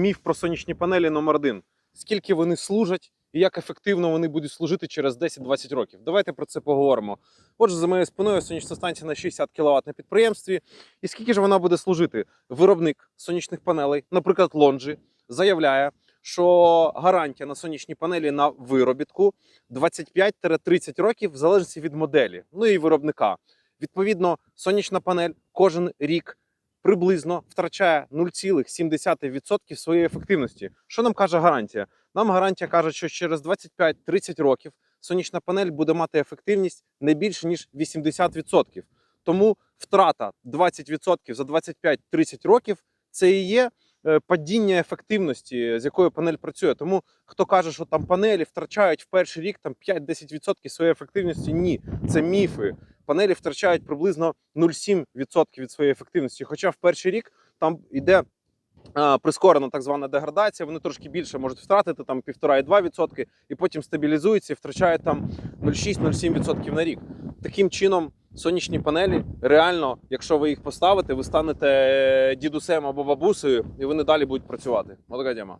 Міф про сонячні панелі номер один. Скільки вони служать і як ефективно вони будуть служити через 10-20 років. Давайте про це поговоримо. Отже, за моєю спиною сонячна станція на 60 кВт на підприємстві. І скільки ж вона буде служити? Виробник сонячних панелей, наприклад, Лонжі, заявляє, що гарантія на сонячні панелі на виробітку 25-30 років в залежності від моделі, ну і виробника. Відповідно, сонячна панель кожен рік приблизно втрачає 0,7% своєї ефективності. Що нам каже гарантія? Нам гарантія каже, що через 25-30 років сонячна панель буде мати ефективність не більше ніж 80%. Тому втрата 20% за 25-30 років це і є падіння ефективності, з якою панель працює. Тому хто каже, що там панелі втрачають в перший рік там 5-10% своєї ефективності, ні, це міфи. Панелі втрачають приблизно 0,7% від своєї ефективності. Хоча в перший рік там йде прискорена так звана деградація, вони трошки більше можуть втратити там 1,5-2%, і потім стабілізуються і втрачають там 0,6-0,7% на рік. Таким чином, сонячні панелі реально, якщо ви їх поставите, ви станете е, дідусем або бабусею, і вони далі будуть працювати. Отака тема.